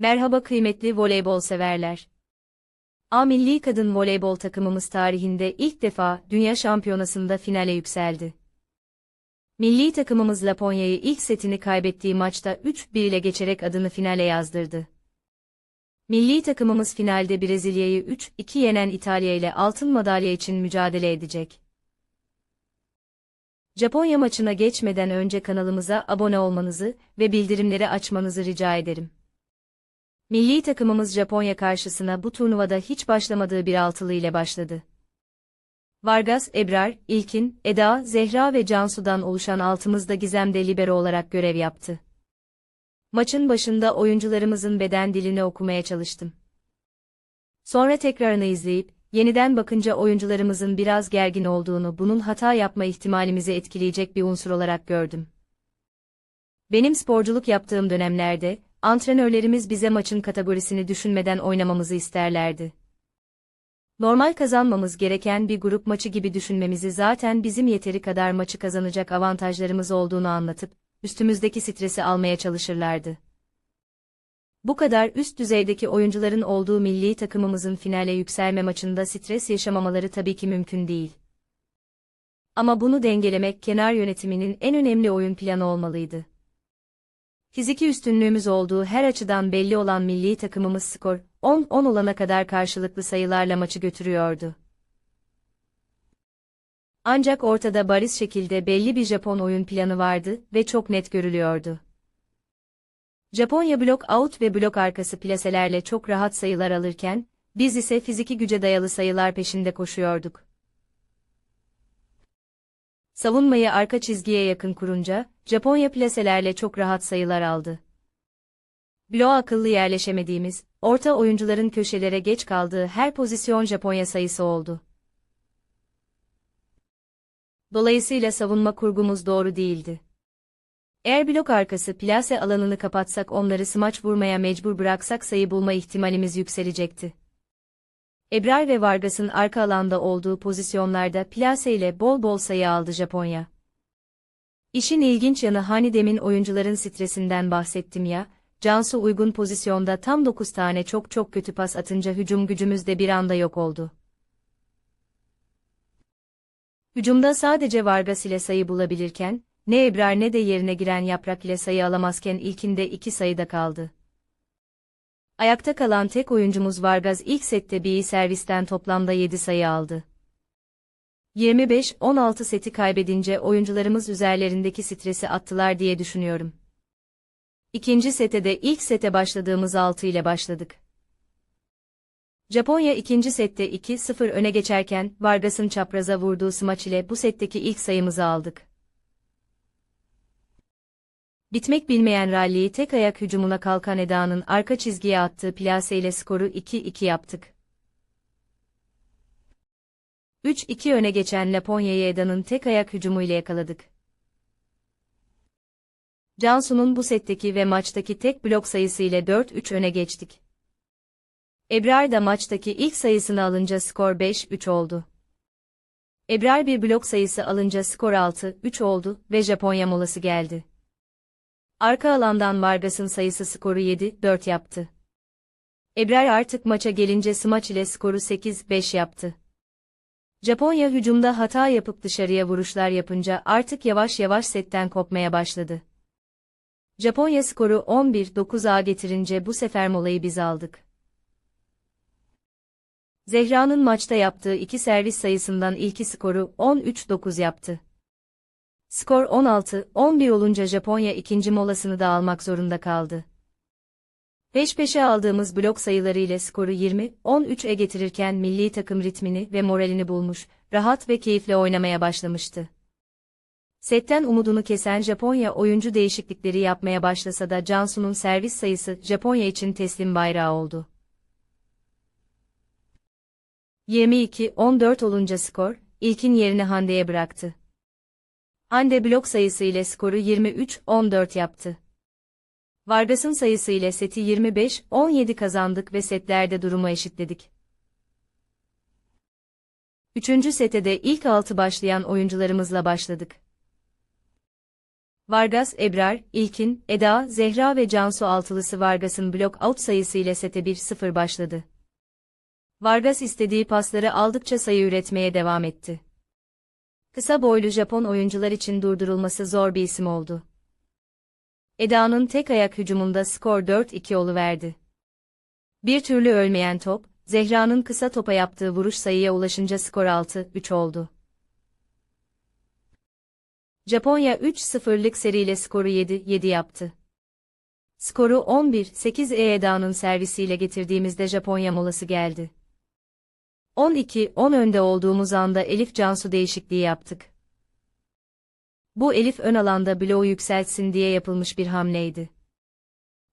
Merhaba kıymetli voleybol severler. A Milli Kadın Voleybol takımımız tarihinde ilk defa Dünya Şampiyonası'nda finale yükseldi. Milli takımımız Laponya'yı ilk setini kaybettiği maçta 3-1 ile geçerek adını finale yazdırdı. Milli takımımız finalde Brezilya'yı 3-2 yenen İtalya ile altın madalya için mücadele edecek. Japonya maçına geçmeden önce kanalımıza abone olmanızı ve bildirimleri açmanızı rica ederim. Milli takımımız Japonya karşısına bu turnuvada hiç başlamadığı bir altılı ile başladı. Vargas, Ebrar, İlkin, Eda, Zehra ve Cansu'dan oluşan altımızda Gizem'de libero olarak görev yaptı. Maçın başında oyuncularımızın beden dilini okumaya çalıştım. Sonra tekrarını izleyip, yeniden bakınca oyuncularımızın biraz gergin olduğunu bunun hata yapma ihtimalimizi etkileyecek bir unsur olarak gördüm. Benim sporculuk yaptığım dönemlerde, antrenörlerimiz bize maçın kategorisini düşünmeden oynamamızı isterlerdi. Normal kazanmamız gereken bir grup maçı gibi düşünmemizi zaten bizim yeteri kadar maçı kazanacak avantajlarımız olduğunu anlatıp, üstümüzdeki stresi almaya çalışırlardı. Bu kadar üst düzeydeki oyuncuların olduğu milli takımımızın finale yükselme maçında stres yaşamamaları tabii ki mümkün değil. Ama bunu dengelemek kenar yönetiminin en önemli oyun planı olmalıydı. Fiziki üstünlüğümüz olduğu her açıdan belli olan milli takımımız skor 10-10 olana kadar karşılıklı sayılarla maçı götürüyordu. Ancak ortada bariz şekilde belli bir Japon oyun planı vardı ve çok net görülüyordu. Japonya blok out ve blok arkası plaselerle çok rahat sayılar alırken, biz ise fiziki güce dayalı sayılar peşinde koşuyorduk. Savunmayı arka çizgiye yakın kurunca, Japonya plaselerle çok rahat sayılar aldı. Bloğa akıllı yerleşemediğimiz, orta oyuncuların köşelere geç kaldığı her pozisyon Japonya sayısı oldu. Dolayısıyla savunma kurgumuz doğru değildi. Eğer blok arkası plase alanını kapatsak onları smaç vurmaya mecbur bıraksak sayı bulma ihtimalimiz yükselecekti. Ebrar ve Vargas'ın arka alanda olduğu pozisyonlarda plase ile bol bol sayı aldı Japonya. İşin ilginç yanı hani demin oyuncuların stresinden bahsettim ya, Cansu uygun pozisyonda tam 9 tane çok çok kötü pas atınca hücum gücümüz de bir anda yok oldu. Hücumda sadece Vargas ile sayı bulabilirken, ne Ebrar ne de yerine giren Yaprak ile sayı alamazken ilkinde iki sayıda kaldı. Ayakta kalan tek oyuncumuz Vargas ilk sette bir servisten toplamda 7 sayı aldı. 25-16 seti kaybedince oyuncularımız üzerlerindeki stresi attılar diye düşünüyorum. İkinci sete de ilk sete başladığımız 6 ile başladık. Japonya ikinci sette 2-0 öne geçerken Vargas'ın çapraza vurduğu smaç ile bu setteki ilk sayımızı aldık. Bitmek bilmeyen ralliyi tek ayak hücumuna kalkan Eda'nın arka çizgiye attığı plase ile skoru 2-2 yaptık. 3-2 öne geçen Laponya'yı Eda'nın tek ayak hücumuyla yakaladık. Cansu'nun bu setteki ve maçtaki tek blok sayısı ile 4-3 öne geçtik. Ebrar da maçtaki ilk sayısını alınca skor 5-3 oldu. Ebrar bir blok sayısı alınca skor 6-3 oldu ve Japonya molası geldi. Arka alandan Vargas'ın sayısı skoru 7-4 yaptı. Ebrar artık maça gelince smaç ile skoru 8-5 yaptı. Japonya hücumda hata yapıp dışarıya vuruşlar yapınca artık yavaş yavaş setten kopmaya başladı. Japonya skoru 11-9'a getirince bu sefer molayı biz aldık. Zehra'nın maçta yaptığı iki servis sayısından ilki skoru 13-9 yaptı. Skor 16-11 olunca Japonya ikinci molasını da almak zorunda kaldı. Peş peşe aldığımız blok sayıları ile skoru 20-13'e getirirken milli takım ritmini ve moralini bulmuş, rahat ve keyifle oynamaya başlamıştı. Setten umudunu kesen Japonya oyuncu değişiklikleri yapmaya başlasa da Cansu'nun servis sayısı Japonya için teslim bayrağı oldu. 22-14 olunca skor, ilkin yerini Hande'ye bıraktı. Hande blok sayısı ile skoru 23-14 yaptı. Vargas'ın sayısı ile seti 25-17 kazandık ve setlerde durumu eşitledik. Üçüncü sete de ilk altı başlayan oyuncularımızla başladık. Vargas, Ebrar, İlkin, Eda, Zehra ve Cansu altılısı Vargas'ın blok out sayısı ile sete 1-0 başladı. Vargas istediği pasları aldıkça sayı üretmeye devam etti. Kısa boylu Japon oyuncular için durdurulması zor bir isim oldu. Eda'nın tek ayak hücumunda skor 4-2 oluverdi. Bir türlü ölmeyen top, Zehra'nın kısa topa yaptığı vuruş sayıya ulaşınca skor 6-3 oldu. Japonya 3-0'lık seriyle skoru 7-7 yaptı. Skoru 11-8 Eda'nın servisiyle getirdiğimizde Japonya molası geldi. 12-10 önde olduğumuz anda Elif Cansu değişikliği yaptık. Bu Elif ön alanda bloğu yükseltsin diye yapılmış bir hamleydi.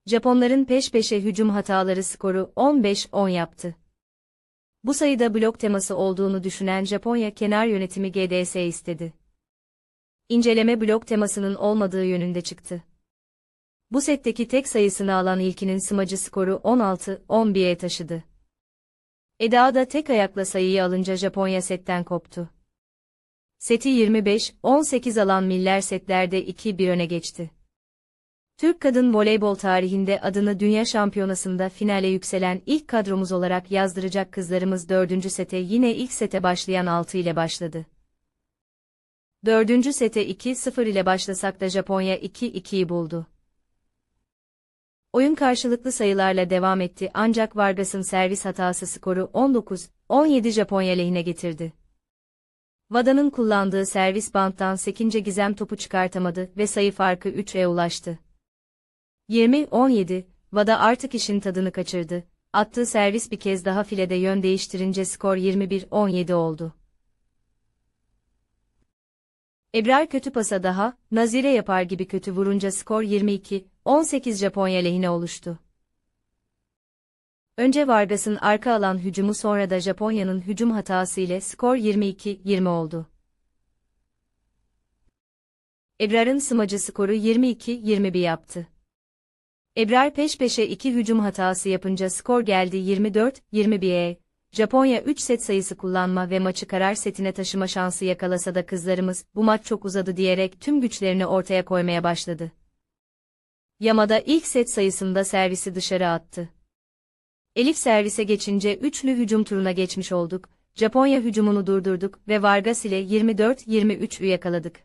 Japonların peş peşe hücum hataları skoru 15-10 yaptı. Bu sayıda blok teması olduğunu düşünen Japonya kenar yönetimi GDS istedi. İnceleme blok temasının olmadığı yönünde çıktı. Bu setteki tek sayısını alan ilkinin smacı skoru 16-11'e taşıdı. Eda da tek ayakla sayıyı alınca Japonya setten koptu. Seti 25-18 alan Miller setlerde 2-1 öne geçti. Türk kadın voleybol tarihinde adını dünya şampiyonasında finale yükselen ilk kadromuz olarak yazdıracak kızlarımız 4. sete yine ilk sete başlayan 6 ile başladı. 4. sete 2-0 ile başlasak da Japonya 2-2'yi buldu. Oyun karşılıklı sayılarla devam etti ancak Vargas'ın servis hatası skoru 19-17 Japonya lehine getirdi. Vada'nın kullandığı servis banttan Sekince Gizem topu çıkartamadı ve sayı farkı 3'e ulaştı. 20-17, Vada artık işin tadını kaçırdı. Attığı servis bir kez daha filede yön değiştirince skor 21-17 oldu. Ebrar kötü pasa daha, Nazire yapar gibi kötü vurunca skor 22-18 Japonya lehine oluştu. Önce Vargas'ın arka alan hücumu sonra da Japonya'nın hücum hatası ile skor 22-20 oldu. Ebrar'ın smacı skoru 22-21 yaptı. Ebrar peş peşe iki hücum hatası yapınca skor geldi 24-21'e. Japonya 3 set sayısı kullanma ve maçı karar setine taşıma şansı yakalasa da kızlarımız bu maç çok uzadı diyerek tüm güçlerini ortaya koymaya başladı. Yamada ilk set sayısında servisi dışarı attı. Elif servise geçince üçlü hücum turuna geçmiş olduk. Japonya hücumunu durdurduk ve Vargas ile 24-23'ü yakaladık.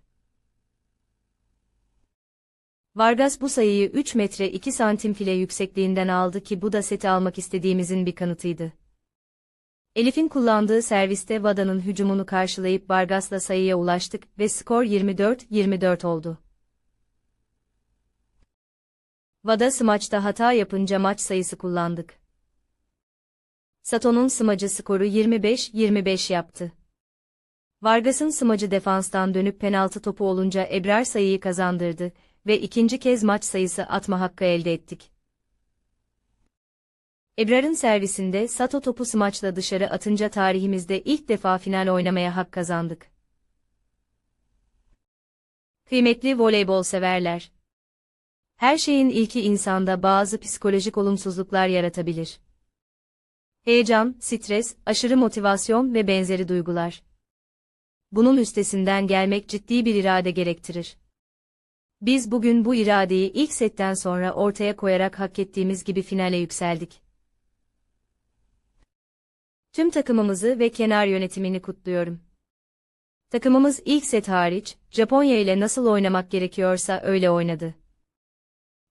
Vargas bu sayıyı 3 metre 2 santim file yüksekliğinden aldı ki bu da seti almak istediğimizin bir kanıtıydı. Elif'in kullandığı serviste Vada'nın hücumunu karşılayıp Vargas'la sayıya ulaştık ve skor 24-24 oldu. Vada smaçta hata yapınca maç sayısı kullandık. Sato'nun smacı skoru 25-25 yaptı. Vargas'ın smacı defanstan dönüp penaltı topu olunca Ebrar sayıyı kazandırdı ve ikinci kez maç sayısı atma hakkı elde ettik. Ebrar'ın servisinde Sato topu smaçla dışarı atınca tarihimizde ilk defa final oynamaya hak kazandık. Kıymetli voleybol severler. Her şeyin ilki insanda bazı psikolojik olumsuzluklar yaratabilir. Heyecan, stres, aşırı motivasyon ve benzeri duygular. Bunun üstesinden gelmek ciddi bir irade gerektirir. Biz bugün bu iradeyi ilk setten sonra ortaya koyarak hak ettiğimiz gibi finale yükseldik. Tüm takımımızı ve kenar yönetimini kutluyorum. Takımımız ilk set hariç, Japonya ile nasıl oynamak gerekiyorsa öyle oynadı.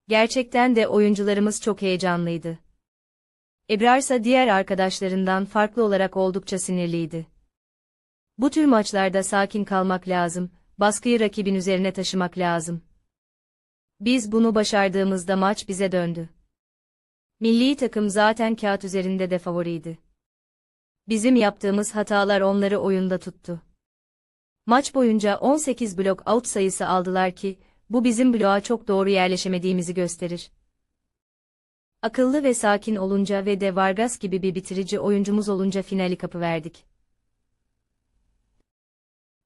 Gerçekten de oyuncularımız çok heyecanlıydı. Ebrarsa diğer arkadaşlarından farklı olarak oldukça sinirliydi. Bu tür maçlarda sakin kalmak lazım, baskıyı rakibin üzerine taşımak lazım. Biz bunu başardığımızda maç bize döndü. Milli takım zaten kağıt üzerinde de favoriydi. Bizim yaptığımız hatalar onları oyunda tuttu. Maç boyunca 18 blok out sayısı aldılar ki, bu bizim bloğa çok doğru yerleşemediğimizi gösterir. Akıllı ve sakin olunca ve de Vargas gibi bir bitirici oyuncumuz olunca finali kapı verdik.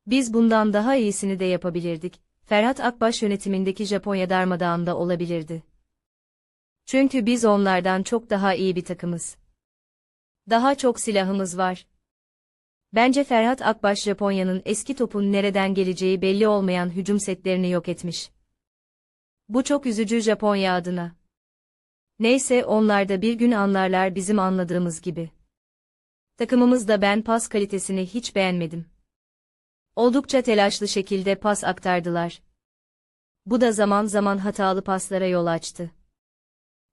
Biz bundan daha iyisini de yapabilirdik. Ferhat Akbaş yönetimindeki Japonya darmadağında olabilirdi. Çünkü biz onlardan çok daha iyi bir takımız. Daha çok silahımız var. Bence Ferhat Akbaş Japonya'nın eski topun nereden geleceği belli olmayan hücum setlerini yok etmiş. Bu çok üzücü Japonya adına. Neyse onlar da bir gün anlarlar bizim anladığımız gibi. Takımımızda ben pas kalitesini hiç beğenmedim. Oldukça telaşlı şekilde pas aktardılar. Bu da zaman zaman hatalı paslara yol açtı.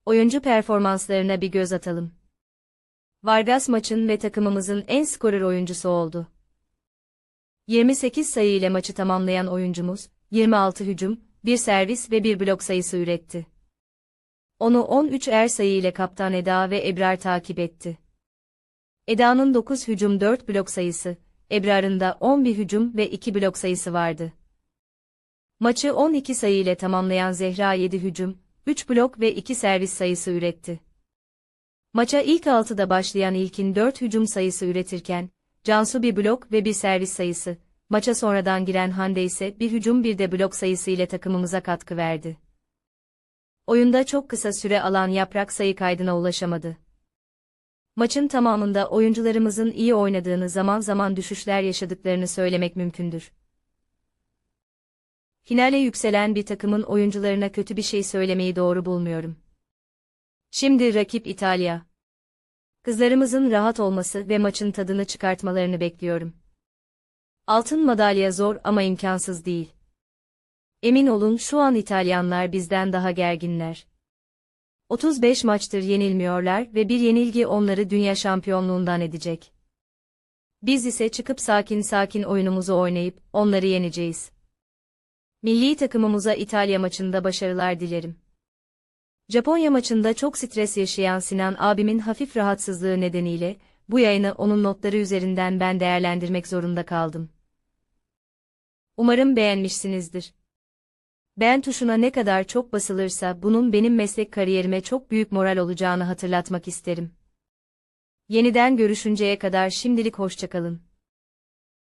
Oyuncu performanslarına bir göz atalım. Vargas maçın ve takımımızın en skorer oyuncusu oldu. 28 sayı ile maçı tamamlayan oyuncumuz, 26 hücum, 1 servis ve 1 blok sayısı üretti. Onu 13 er sayı ile kaptan Eda ve Ebrar takip etti. Eda'nın 9 hücum 4 blok sayısı, Ebrar'ın da 11 hücum ve 2 blok sayısı vardı. Maçı 12 sayı ile tamamlayan Zehra 7 hücum, 3 blok ve 2 servis sayısı üretti. Maça ilk 6'da başlayan ilkin 4 hücum sayısı üretirken, Cansu bir blok ve bir servis sayısı, maça sonradan giren Hande ise bir hücum bir de blok sayısı ile takımımıza katkı verdi. Oyunda çok kısa süre alan yaprak sayı kaydına ulaşamadı. Maçın tamamında oyuncularımızın iyi oynadığını zaman zaman düşüşler yaşadıklarını söylemek mümkündür. Finale yükselen bir takımın oyuncularına kötü bir şey söylemeyi doğru bulmuyorum. Şimdi rakip İtalya. Kızlarımızın rahat olması ve maçın tadını çıkartmalarını bekliyorum. Altın madalya zor ama imkansız değil. Emin olun şu an İtalyanlar bizden daha gerginler. 35 maçtır yenilmiyorlar ve bir yenilgi onları dünya şampiyonluğundan edecek. Biz ise çıkıp sakin sakin oyunumuzu oynayıp onları yeneceğiz. Milli takımımıza İtalya maçında başarılar dilerim. Japonya maçında çok stres yaşayan Sinan abimin hafif rahatsızlığı nedeniyle bu yayını onun notları üzerinden ben değerlendirmek zorunda kaldım. Umarım beğenmişsinizdir. Beğen tuşuna ne kadar çok basılırsa bunun benim meslek kariyerime çok büyük moral olacağını hatırlatmak isterim. Yeniden görüşünceye kadar şimdilik hoşçakalın.